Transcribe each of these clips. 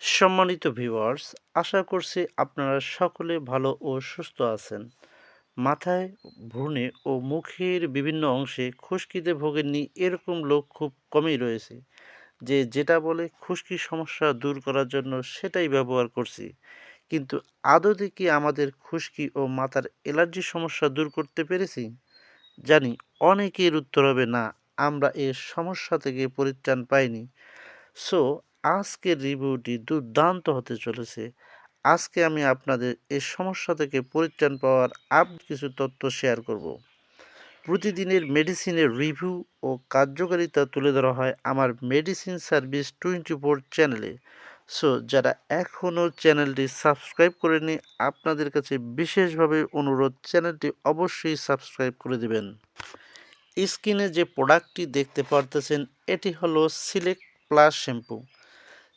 সম্মানিত ভিউয়ার্স, আশা করছি আপনারা সকলে ভালো ও সুস্থ আছেন। মাথায়, ভ্রূণে ও মুখের বিভিন্ন অংশে খুশকিতে ভোগেননি এরকম লোক খুব কমই রয়েছে। যে যেটা বলে খুশকি সমস্যা দূর করার জন্য সেটাই ব্যবহার করছি। কিন্তু আদতে কি আমাদের খুশকি ও মাথার অ্যালার্জি সমস্যা দূর করতে পেরেছি? জানি অনেকের উত্তর হবে না, আমরা এ সমস্যা থেকে পরিত্রাণ পাইনি। সো আজকের রিভিউটি দুর্দান্ত হতে চলেছে। আজকে আমি আপনাদের এই সমস্যা থেকে পরিত্রাণ পাওয়ার আপ কিছু তথ্য শেয়ার করব। প্রতিদিনের মেডিসিনের রিভিউ ও কার্যকারিতা তুলে ধরা হয় আমার মেডিসিন সার্ভিস টোয়েন্টি ফোর চ্যানেলে। সো, যারা এখনও চ্যানেলটি সাবস্ক্রাইব করেনি আপনাদের কাছে বিশেষভাবে অনুরোধ, চ্যানেলটি অবশ্যই সাবস্ক্রাইব করে দেবেন। স্ক্রিনে যে প্রোডাক্টটি দেখতে পারতেছেন, এটি হলো Select Plus shampoo.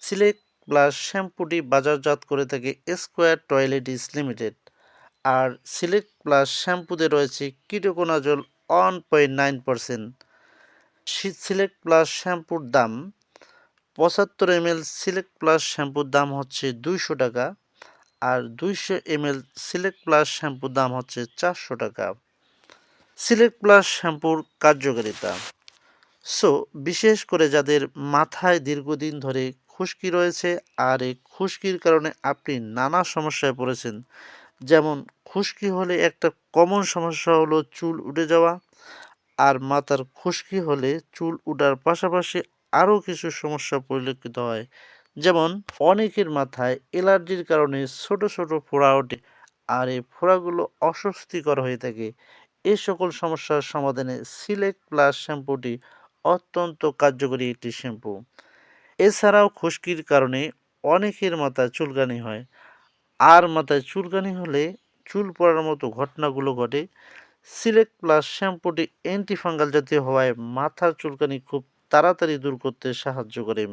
Select Plus শ্যাম্পুটি বাজারজাত করে থাকে স্কোয়ার টয়লেটিস লিমিটেড। আর সিলেক্ট প্লাস শ্যাম্পুতে রয়েছে ketoconazole one point nine percent. Select Plus শ্যাম্পুর দাম পঁচাত্তর এম সিলেক্ট প্লাস শ্যাম্পুর দাম হচ্ছে দুইশো টাকা। আর দুইশো এম সিলেক্ট প্লাস শ্যাম্পুর দাম হচ্ছে চারশো টাকা। সিলেক্ট প্লাস শ্যাম্পুর কার্যকারিতা। সো, বিশেষ করে যাদের মাথায় দীর্ঘদিন ধরে খুশকি রয়েছে আর এই খুশকির কারণে আপনি নানা সমস্যায় পড়েছেন। যেমন খুশকি হলে একটা কমন সমস্যা হলো চুল উঠে যাওয়া আর মাথার খুশকি হলে চুল উঠার পাশাপাশি আরও কিছু সমস্যা পরিলক্ষিত হয়। যেমন অনেকের মাথায় অ্যালার্জির কারণে ছোট ছোট ফোড়া ওঠে আর এই ফোড়াগুলো অস্বস্তিকর হয়ে থাকে। এই সকল সমস্যার সমাধানে সিলেক্ট প্লাস শ্যাম্পুটি অত্যন্ত কার্যকরী একটি শ্যাম্পু এছাড়াও খুশকির কারণে অনেকের মাথায় চুলকানি হয়। আর মাথায় চুলকানি হলে চুল পড়ার মতো ঘটনাগুলো ঘটে। সিলেক্ট প্লাস শ্যাম্পুটি অ্যান্টিফাঙ্গাল জাতীয় হওয়ায় মাথার চুলকানি খুব তাড়াতাড়ি দূর করতে সাহায্য করে।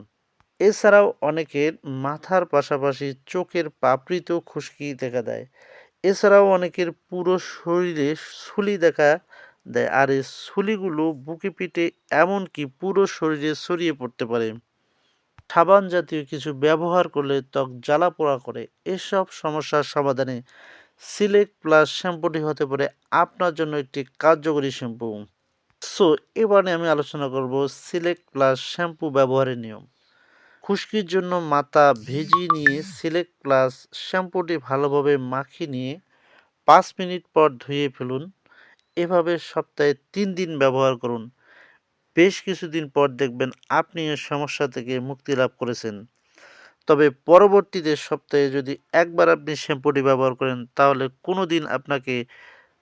এছাড়াও অনেকের মাথার পাশাপাশি চোখের পাপড়িতেও খুশকি দেখা দেয়। এছাড়াও অনেকের পুরো শরীরে সুলি দেখা দেয়। আর এই সুলিগুলো বুকে পিঠে এমনকি পুরো শরীরে ছড়িয়ে পড়তে পারে। সাবান জাতীয় কিছু ব্যবহার করলে ত্বক জ্বালা পোড়া করে। এসব সমস্যার সমাধানে সিলেক্ট প্লাস শ্যাম্পুটি হতে পারে আপনার জন্য একটি কার্যকরী শ্যাম্পু। সো, এবারে আমি আলোচনা করব সিলেক্ট প্লাস শ্যাম্পু ব্যবহারের নিয়ম। খুশকির জন্য মাথা ভেজিয়ে নিয়ে সিলেক্ট প্লাস শ্যাম্পুটি ভালোভাবে মাখিয়ে নিয়ে পাঁচ মিনিট পর ধুয়ে ফেলুন। এভাবে সপ্তাহে তিন দিন ব্যবহার করুন। বেশ কিছুদিন পর দেখবেন আপনি এ সমস্যা থেকে মুক্তি লাভ করেছেন। তবে পরবর্তীতে সপ্তাহে যদি একবার আপনি শ্যাম্পুটি ব্যবহার করেন, তাহলে কোনো দিন আপনাকে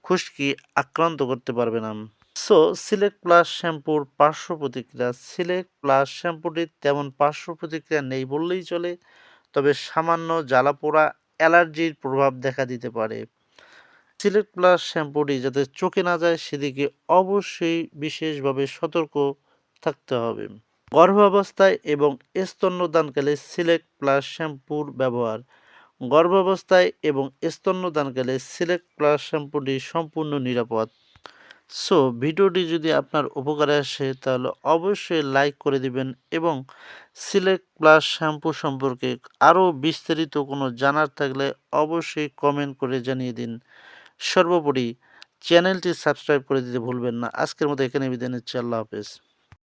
খুশকি আক্রান্ত করতে পারবে না। সো সিলেক্ট প্লাস শ্যাম্পুর পার্শ্ব প্রতিক্রিয়া। সিলেক্ট প্লাস শ্যাম্পুটির তেমন পার্শ্ব প্রতিক্রিয়া নেই বললেই চলে, তবে সামান্য জ্বালা পোড়া অ্যালার্জির প্রভাব দেখা দিতে পারে। সিলেক্ট প্লাস শ্যাম্পুটি যাতে চোখে না যায়, সেদিকে অবশ্যই বিশেষভাবে সতর্ক থাকতে হবে। গর্ভাবস্থায় এবং স্তন্যদানকালে সিলেক্ট প্লাস শ্যাম্পুর ব্যবহার। গর্ভাবস্থায় এবং স্তন্যদানকালে সিলেক্ট প্লাস শ্যাম্পুটি সম্পূর্ণ নিরাপদ। সো, ভিডিওটি যদি আপনার উপকারে আসে, তাহলে অবশ্যই লাইক করে দিবেন এবং সিলেক্ট প্লাস শ্যাম্পু সম্পর্কে আরও বিস্তারিত কোনো জানার থাকলে অবশ্যই কমেন্ট করে জানিয়ে দিন। সর্বোপরি চ্যানেলটি সাবস্ক্রাইব করে দিতে ভুলবেন না। আজকের মতো এখানে বিদায় নিচ্ছি। আল্লাহ হাফেজ।